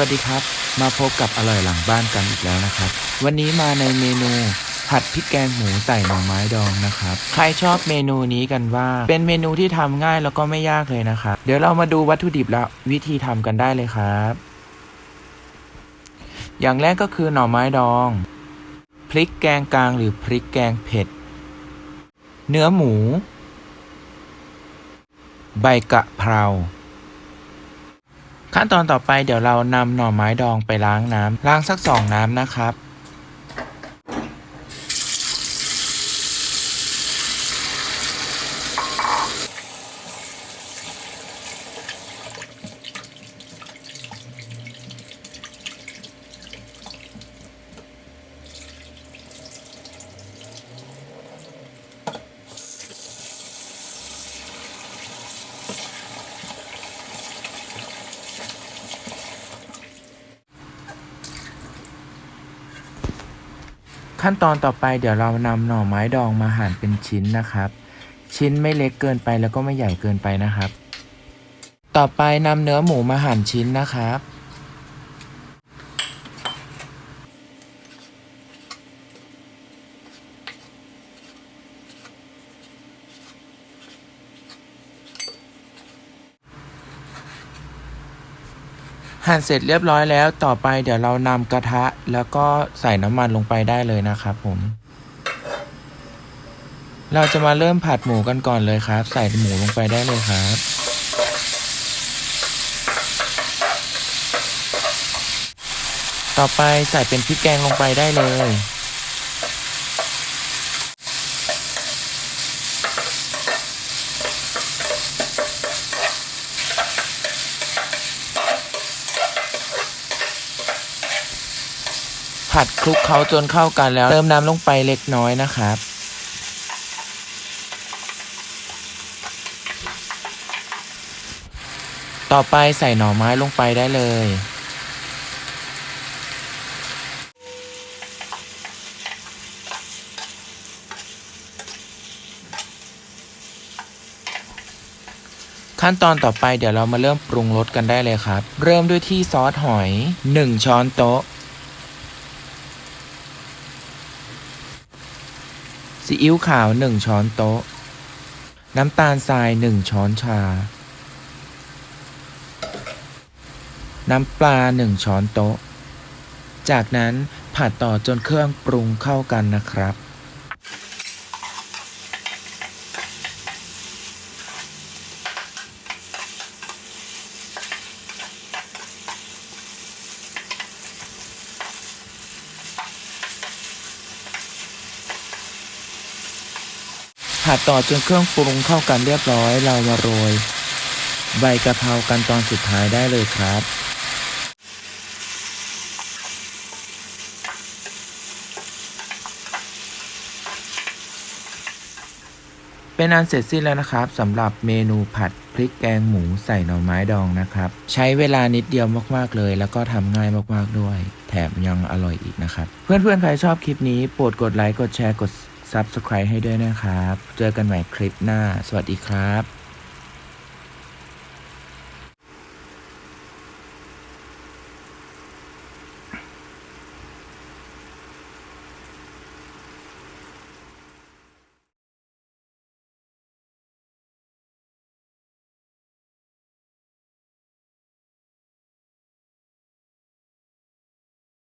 วัสดีครับ มาพบกับอร่อยหลังบ้านกันอีกแล้วนะครับ วันนี้มาในเมนูผัดพริกแกงหมูใส่หน่อไม้ดองนะครับ ใครชอบเมนูนี้กันว่า เป็นเมนูที่ทำง่ายแล้วก็ไม่ยากเลยนะครับ เดี๋ยวเรามาดูวัตถุดิบและวิธีทำกันได้เลยครับ อย่างแรกก็คือหน่อไม้ดอง พริกแกงกลางหรือพริกแกงเผ็ด เนื้อหมู ใบกะเพรา ขั้นตอนต่อไปเดี๋ยวเรานำหน่อไม้ดองไปล้างน้ำล้างสักสองน้ำนะครับ ขั้นตอนต่อไปเดี๋ยวเรานำหน่อไม้ดองมาหั่นเป็นชิ้นนะครับ ชิ้นไม่เล็กเกินไปแล้วก็ไม่ใหญ่เกินไปนะครับ ต่อไปนำเนื้อหมูมาหั่นชิ้นนะครับ หั่นเสร็จเรียบร้อยแล้ว ต่อไปเดี๋ยวเรานำกระทะ แล้วก็ใส่น้ำมันลงไปได้เลยนะครับผม เราจะมาเริ่มผัดหมูกันก่อนเลยครับ ใส่หมูลงไปได้เลยครับต่อไปใส่เป็นพริกแกงลงไปได้เลย ผัดคลุกเคล้าจนเข้ากันแล้ว เติมน้ำลงไปเล็กน้อยนะครับ ต่อไปใส่หน่อไม้ลงไปได้เลย ขั้นตอนต่อไปเดี๋ยวเรามาเริ่มปรุงรสกันได้เลยครับ เริ่มด้วยที่ซอสหอย 1 ช้อนโต๊ะ ซีอิ๊วขาว1ช้อนโต๊ะ น้ำตาลทราย1ช้อนชา น้ำปลา1ช้อนโต๊ะ จากนั้นผัดต่อจนเครื่องปรุงเข้ากันนะครับ ผัดต่อจนเครื่องปรุงเข้ากันเรียบร้อย เรามาโรย ใบกะเพรากันตอนสุดท้ายได้เลยครับเป็นอันเสร็จสิ้นแล้วนะครับสำหรับเมนูผัดพริกแกงหมูใส่หน่อไม้ดองนะครับ ใช้เวลานิดเดียวมากๆเลย แล้วก็ทำง่ายมากๆด้วย แถมยังอร่อยอีกนะครับ เพื่อนๆใครชอบคลิปนี้โปรดกดไลค์กดแชร์กด Subscribe ให้ด้วยนะครับ เจอกันใหม่คลิปหน้า สวัสดีครับ